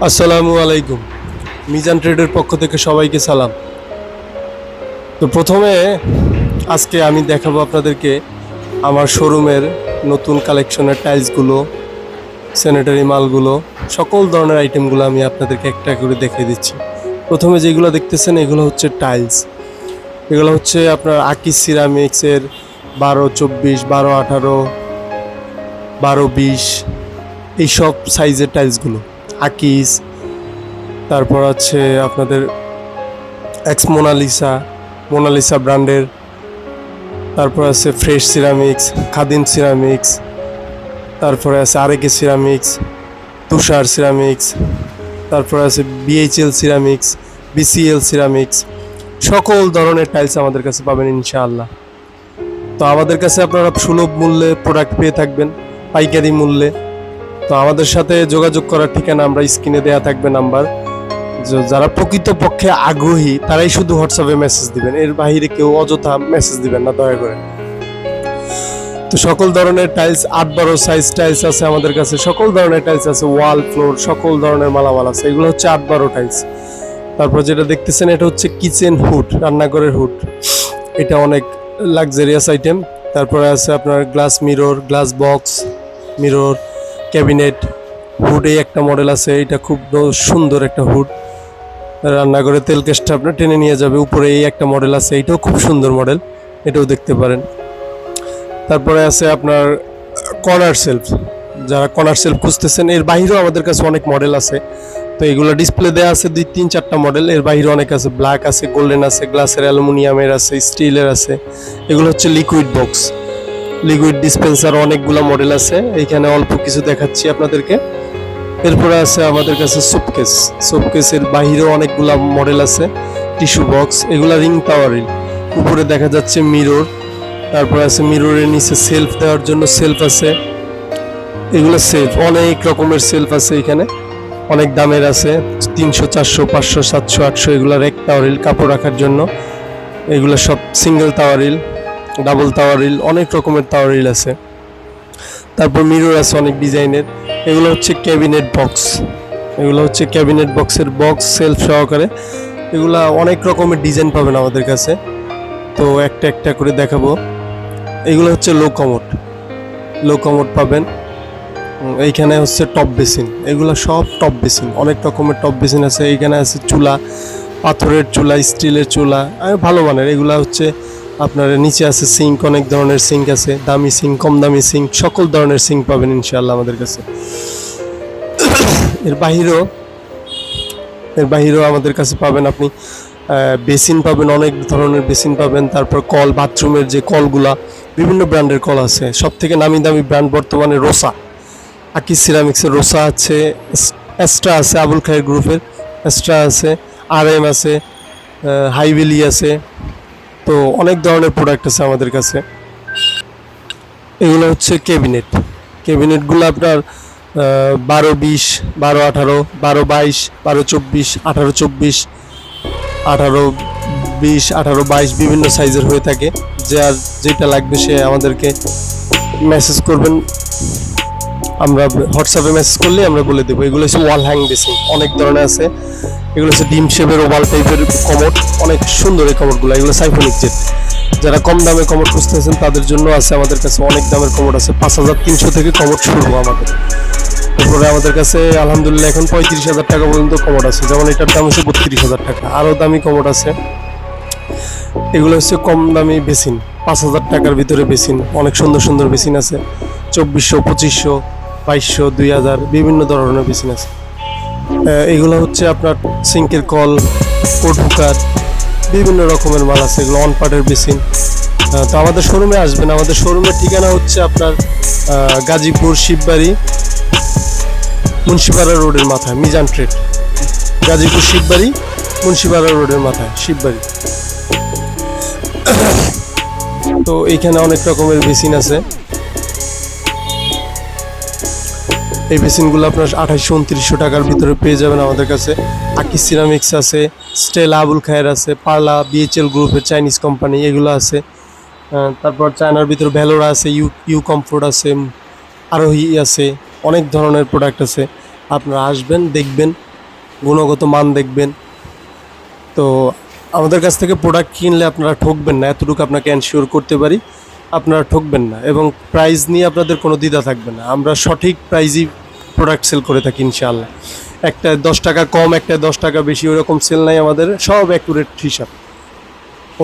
আসসালামু আলাইকুম। মিজান ট্রেডের পক্ষ থেকে সবাইকে সালাম। তো প্রথমে আজকে আমি দেখাবো আপনাদেরকে আমার শোরুমের নতুন কালেকশনের টাইলসগুলো স্যানিটারি মালগুলো, সকল ধরনের আইটেমগুলো আমি আপনাদেরকে একটা করে দেখিয়ে দিচ্ছি। প্রথমে যেগুলো দেখতেছেন, এগুলো হচ্ছে টাইলস। এগুলো হচ্ছে আপনার আকিস সিরামিক্সের বারো চব্বিশ, বারো আঠারো, বারো বিশ এইসব সাইজের টাইলসগুলো। আকিস, তারপর আছে আপনাদের এক্স মোনালিসা মোনালিসা ব্র্যান্ডের তারপর আছে ফ্রেশ সিরামিক্স খাদিম সিরামিক্স তারপরে আছে আরেকে সিরামিক্স তুষার সিরামিক্স তারপর আছে বিএইচএল সিরামিক্স বিসিএল সিরামিক্স সকল ধরনের টাইলস আমাদের কাছে পাবেন ইনশাআল্লাহ। তো আমাদের কাছে আপনারা সুলভ মূল্যে প্রোডাক্ট পেয়ে থাকবেন, পাইকারি মূল্যে। তো আমাদের সাথে যোগাযোগ করার ঠিকানা আমরা স্ক্রিনে দেওয়া থাকবে নাম্বার। যারা প্রকৃতপক্ষে আগ্রহী, তারাই শুধু হোয়াটসঅ্যাপে মেসেজ দিবেন। এর বাইরে কেউ অযথা মেসেজ দিবেন না, দয়া করে। তো সকল ধরনের টাইলস আট বারো সাইজ টাইলস আছে আমাদের কাছে। সকল ধরনের টাইলস আছে ওয়াল ফ্লোর সকল ধরনের মালামাল আছে। এগুলো হচ্ছে আট বারো টাইলস তারপর যেটা দেখতেছেন, এটা হচ্ছে কিচেন হুড রান্নাঘরের হুড এটা অনেক লাক্সারিয়াস আইটেম তারপরে আছে আপনার glass mirror glass box mirror cabinet হুডে একটা মডেল আছে, এটা খুব সুন্দর একটা হুড। রান্নাঘরে তেল কেসটা আপনার টেনে নিয়ে যাবে, উপরে এই একটা মডেল আছে, এটাও খুব সুন্দর মডেল, এটাও দেখতে পারেন। তারপরে আছে আপনার কর্নার সেলফ, যারা কর্নার সেলফ খুঁজতেছেন, এর বাইরেও আমাদের কাছে অনেক মডেল আছে। তো এগুলো ডিসপ্লে দেওয়া আছে দুই, তিন, চারটা মডেল, এর বাইরে অনেক আছে, ব্ল্যাক আছে, গোল্ডেন আছে, গ্লাসের অ্যালুমিনিয়ামের আছে, স্টিলের আছে, এগুলো হচ্ছে লিকুইড বক্স। লিকুইড ডিসপেন্সার অনেকগুলো মডেল আছে। এইখানে অল্প কিছু দেখাচ্ছি আপনাদেরকে। এরপরে আছে আমাদের কাছে সুপকেস সুপকেসের বাহিরেও অনেকগুলা মডেল আছে। টিস্যু বক্স, এগুলা রিং টাওয়ারিল উপরে দেখা যাচ্ছে মিরর। তারপরে আছে মিররের নিচে সেলফ দেওয়ার জন্য সেলফ আছে। এগুলো সেলফ, অনেক রকমের সেলফ আছে এখানে। অনেক দামের আছে, তিনশো, চারশো, পাঁচশো, সাতশো, আটশো, এগুলো রেক টাওয়ারিল কাপড় রাখার জন্য। এগুলো সব single towel rail double towel rail, অনেক রকমের টাওয়ার রিল আছে। তারপর মিরর আছে অনেক ডিজাইনের। এগুলো হচ্ছে ক্যাবিনেট বক্স। এগুলো হচ্ছে ক্যাবিনেট বক্সের বক্স সেলফ সহকারে। এগুলো অনেক রকমের ডিজাইন পাবেন আমাদের কাছে। তো একটা একটা করে দেখাবো। এগুলো হচ্ছে লো কমোড লো কমোড পাবেন এইখানে হচ্ছে টপ বেসিন এগুলো সব টপ বেসিন অনেক রকমের টপ বেসিন আছে। এইখানে আছে চুলা, পাথরের চুলা স্টিলের চুলা। ভালো মানের। এগুলো হচ্ছে আপনার নিচে আছে সিঙ্ক, অনেক ধরনের সিঙ্ক আছে, দামি সিঙ্ক, কম দামি সিঙ্ক, সকল ধরনের সিঙ্ক পাবেন ইনশাআল্লাহ আমাদের কাছে। এর বাহিরেও এর বাহিরেও আমাদের কাছে পাবেন আপনি বেসিন পাবেন, অনেক ধরনের বেসিন পাবেন, তারপর কল, বাথরুমের যে কলগুলা, বিভিন্ন ব্র্যান্ডের কল আছে। সব থেকে নামি দামি ব্র্যান্ড বর্তমানে রোসা। আকিস সিরামিক্সের রোসা আছে, এস্ট্রা আছে, আবুল খায়ের গ্রুপের এক্সট্রা আছে আর এম আছে হাইভেলি আছে তো অনেক ধরনের প্রোডাক্ট আছে আমাদের কাছে। এগুলো হচ্ছে ক্যাবিনেট ক্যাবিনেটগুলো আপনার বারো বিশ, বারো আঠারো, বারো বাইশ, বারো চব্বিশ, আঠারো চব্বিশ, আঠারো বিশ, আঠারো বাইশ বিভিন্ন সাইজের হয়ে থাকে। যে আর যেটা লাগবে সে আমাদেরকে মেসেজ করবেন। আমরা হোয়াটসঅ্যাপে মেসেজ করলে আমরা বলে দেবো। এগুলো হচ্ছে ওয়াল হ্যাং বেসিং অনেক ধরনের আছে। এগুলো হচ্ছে ডিম শেপের ওভাল টাইপের কমোড, অনেক সুন্দর এই কমোডগুলো। এগুলো সাইফোনিক জেট। যারা কম দামে কমোড খুঁজতেছেন, তাদের জন্য আছে আমাদের কাছে অনেক দামের কমোড আছে। পাঁচ হাজার তিনশো থেকে কমোড শুরু আমাদের। এরপরে আমাদের কাছে, আলহামদুলিল্লাহ, এখন পঁয়ত্রিশ হাজার টাকা পর্যন্ত কমোড আছে। যেমন এটার দাম হচ্ছে বত্রিশ হাজার টাকা। আরও দামি কমোড আছে। এগুলো হচ্ছে কম দামি বেসিন। পাঁচ হাজার টাকার ভিতরে বেসিন। অনেক সুন্দর সুন্দর বেসিন আছে। চব্বিশশো, পঁচিশশো, বাইশশো, দুই হাজার, বিভিন্ন ধরনের বেসিন আছে। এগুলো হচ্ছে আপনার সিঙ্কের কল কোট হুকার বিভিন্ন রকমের মাল আছে, এগুলো অন পার্টের বেসিন তো আমাদের শোরুমে আসবেন। আমাদের শোরুমের ঠিকানা হচ্ছে আপনার গাজীপুর শিববাড়ি, মুন্সিপাড়া রোডের মাথায়, মিজান ট্রেড গাজীপুর শিববাড়ি, মুন্সিপাড়া রোডের মাথায়, শিববাড়ি। তো এইখানে অনেক রকমের বেসিন আছে। এই বেসিনগুলো আপনার আঠাশশো উনত্রিশশো টাকার ভিতরে পেয়ে যাবেন আমাদের কাছে। আকিস সিরামিক্স আছে, স্টেলা আবুল খায়ের আছে, পার্লা বিএচএল গ্রুপের চাইনিজ কোম্পানি এগুলো আছে। তারপর চায়নার ভিতরে ভ্যালোরা আছে, ইউ ইউ কমফোর্ট আছে আরোহী আছে, অনেক ধরনের প্রোডাক্ট আছে। আপনারা আসবেন, দেখবেন, গুণগত মান দেখবেন। তো আমাদের কাছ থেকে প্রোডাক্ট কিনলে আপনারা ঠকবেন না, এতটুকু আপনাকে এনশিওর করতে পারি। আপনারা ঠকবেন না এবং প্রাইস নিয়ে আপনাদের কোনো দ্বিধা থাকবে না। আমরা সঠিক প্রাইজই প্রোডাক্ট সেল করে থাকি ইনশাআল্লাহ। একটা দশ টাকা কম, একটা দশ টাকা বেশি ওরকম সেল নাই আমাদের। সব অ্যাকুরেট হিসাব।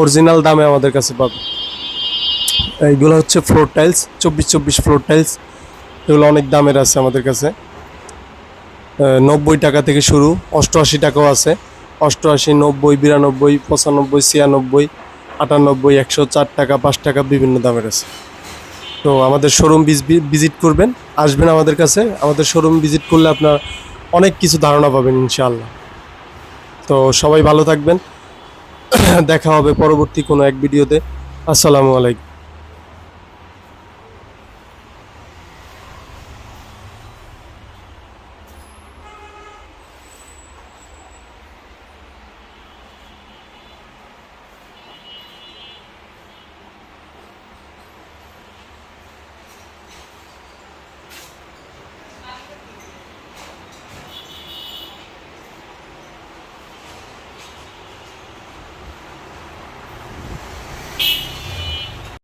অরিজিনাল দামে আমাদের কাছে পাবে। এইগুলো হচ্ছে ফ্লোর টাইলস চব্বিশ চব্বিশ ফ্লোর টাইলস এগুলো অনেক দামের আছে আমাদের কাছে। নব্বই টাকা থেকে শুরু, অষ্টআশি টাকাও আছে। অষ্টআশি, নব্বই, বিরানব্বই, পঁচানব্বই, ছিয়ানব্বই, আটানব্বই, একশো চার টাকা, পাঁচ টাকা বিভিন্ন দামের আছে। তো আমাদের শোরুম ভিজিট করবেন, আসবেন আমাদের কাছে। আমাদের শোরুম ভিজিট করলে আপনার অনেক কিছু ধারণা পাবেন ইনশাআল্লাহ। তো সবাই ভালো থাকবেন। দেখা হবে পরবর্তী কোনো এক ভিডিওতে। আসসালামু আলাইকুম।